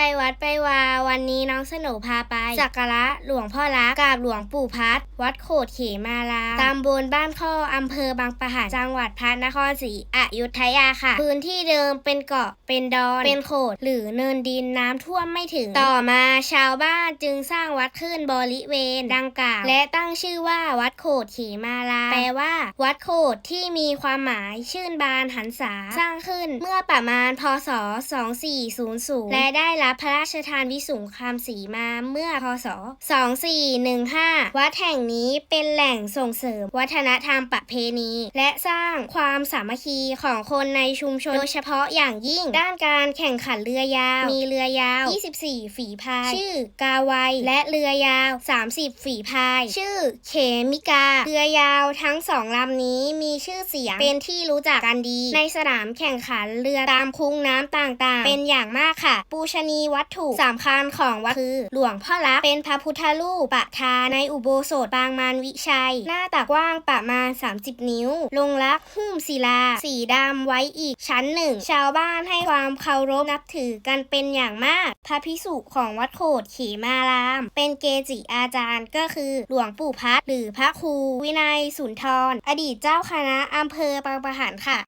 ไปวัดไปวา วันนี้น้องสโหนพาไปสักการะหลวงพ่อรักกราบหลวงปู่พัด วัดโขดเขมารามตำบลบ้านข้ออำเภอบางปะหันจังหวัดพระนครศรีอยุธยาค่ะ พื้นที่เดิมเป็นเกาะเป็นดอน เป็นโขด หรือเนินดินน้ำท่วมไม่ถึง ต่อมาชาวบ้านจึงสร้างวัดขึ้นบริเวณดังกล่าวและตั้งชื่อว่าวัดโขดเขมาราแปลว่า วัดโขดที่มีความหมายชื่นบานหันษาสร้างขึ้นเมื่อประมาณพศ 2400 และได้รับพระราชทานวิสุงคามสีมาเมื่อพศ 2415 วัดแห่งนี้เป็นแหล่งส่งเสริมวัฒนธรรมประเพณี และสร้างความสามัคคีของคนในชุมชนโดยเฉพาะอย่างยิ่งด้านการแข่งขันเรือยาว มีเรือยาว 24 ฝีพาย ชื่อกาไวและเรือยาว 30 ฝีพาย ชื่อเขมิกา เรือยาวทั้งสองลำนี้มีชื่อเสียงเป็นที่รู้จักกันดี ในสนามแข่งขันเรือตามคุ้งน้ำต่างๆ เป็นอย่างมากค่ะ ปูชนียวัตถุสำคัญของวัดคือ หลวงพ่อรักเป็นพระพุทธรูปประธานในอุโบสถบางมานวิชัย หน้าตักว้างประมาณ 30 นิ้ว ลงรักหุ้มศิลา สีดำไว้อีกชั้นหนึ่ง ชาวบ้านให้ความเคารพนับถือกันเป็นอย่างมาก พระพิสุของวัดโขดเขมาราม เป็นเกจิอาจารย์ก็คือหลวงปู่พัดหรือพระครูวินัยสุนทร อดีตเจ้าคณะอำเภอบางปะหันค่ะ